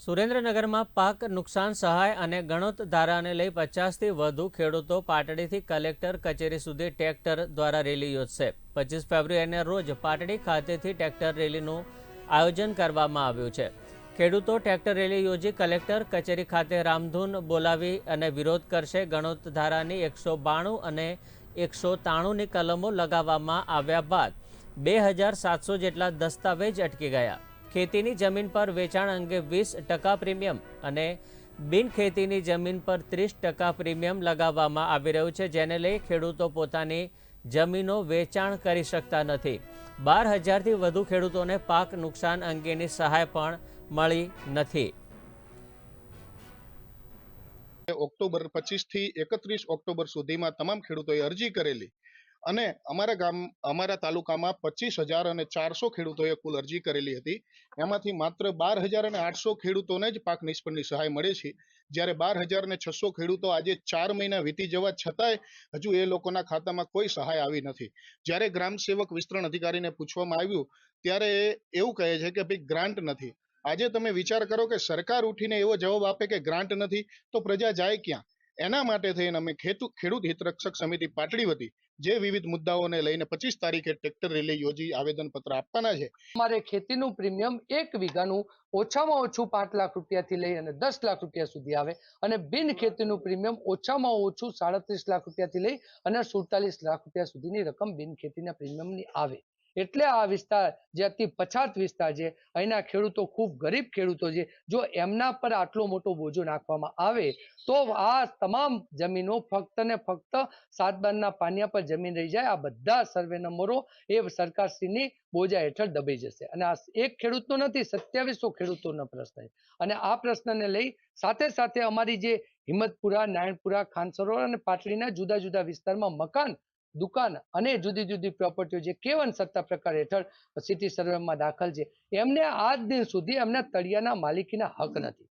સુરેન્દ્રનગરમાં પાક નુકસાન સહાય અને ગણોત ધારાને લઈ પચાસથી વધુ ખેડૂતો પાટડીથી કલેક્ટર કચેરી સુધી ટ્રેક્ટર દ્વારા રેલી યોજશે. પચીસ ફેબ્રુઆરીના રોજ પાટડી ખાતેથી ટ્રેક્ટર રેલીનું આયોજન કરવામાં આવ્યું છે. ખેડૂતો ટ્રેક્ટર રેલી યોજી કલેક્ટર કચેરી ખાતે રામધૂન બોલાવી અને વિરોધ કરશે. ગણોત ધારાની એકસો બાણું અને એકસો તાણુંની કલમો લગાવવામાં આવ્યા બાદ બે હજાર સાતસો જેટલા દસ્તાવેજ અટકી ગયા. ખેતીની જમીન પર વેચાણ અંગે વીસ ટકા પ્રીમિયમ અને બિન ખેતીની જમીન પર ત્રીસ ટકા પ્રીમિયમ લગાવવામાં આવી રહ્યું છે, જેને લઈ ખેડૂતો પોતાની જમીનો વેચાણ કરી શકતા નથી. બાર હજારથી વધુ ખેડૂતોને પાક નુકસાન અંગેની સહાય પણ મળી નથી. ઓક્ટોબર પચીસથી એકત્રીસ ઓક્ટોબર સુધીમાં તમામ ખેડૂતોએ અરજી કરેલી અને અમારા ગામ, અમારા તાલુકામાં પચીસ હજાર અને ચારસો ખેડૂતોએ કુલ અરજી કરેલી હતી. એમાંથી માત્ર બાર હજાર અને આઠસો ખેડૂતોને જ પાક નિષ્ફળની સહાય મળે છે. જ્યારે બાર હજાર અને છસો ખેડૂતો આજે ચાર મહિના વીતી જવા છતાંય હજુ એ લોકોના ખાતામાં કોઈ સહાય આવી નથી. જ્યારે ગ્રામ સેવક વિસ્તરણ અધિકારીને પૂછવામાં આવ્યું, ત્યારે એવું કહે છે કે ભાઈ ગ્રાન્ટ નથી. આજે તમે વિચાર કરો કે સરકાર ઉઠીને એવો જવાબ આપે કે ગ્રાન્ટ નથી, તો પ્રજા જાય ક્યાં? એના માટે થઈને અમે ખેતુ, ખેડૂત હિતરક્ષક સમિતિ પાટડી વતી જે વિવિધ મુદ્દાઓને લઈને પચીસ તારીખે ટ્રેક્ટર રેલી યોજી આવેદનપત્ર આપવાના છે. અમારે ખેતીનું પ્રીમિયમ એક વીઘાનું ઓછામાં ઓછું પાંચ લાખ રૂપિયાથી લઈ અને દસ લાખ રૂપિયા સુધી આવે અને બિન ખેતીનું પ્રીમિયમ ઓછામાં ઓછું સાડત્રીસ લાખ રૂપિયાથી લઈ અને સુડતાલીસ લાખ રૂપિયા સુધીની રકમ બિન ખેતીના પ્રીમિયમની આવે. એટલે આ વિસ્તાર જે અતિ પછાત વિસ્તાર છે, અહીંના ખેડૂતો ખૂબ ગરીબ ખેડૂતો છે. જો એમના પર આટલો મોટો બોજો નાખવામાં આવે, તો આ તમામ જમીનો ફક્ત ને ફક્ત સાત બારના પાનિયા પર જમીન રહી જાય. આ બધા સર્વે નંબરો એ સરકારશ્રીની બોજા હેઠળ દબાઈ જશે. અને આ એક ખેડૂતનો નથી, સત્યાવીસો ખેડૂતોનો પ્રશ્ન છે. અને આ પ્રશ્નને લઈ સાથે સાથે અમારી જે હિંમતપુરા નારાયણપુરા ખાનસરોવર અને પાટડીના જુદા જુદા વિસ્તારમાં મકાન દુકાન અને જુદી જુદી પ્રોપર્ટીઓ જે કેવન સત્તા પ્રકાર હેઠળ સિટી સર્વેમાં દાખલ છે. એમને આજ દિન સુધી એમના તળિયાના માલિકીના હક નથી.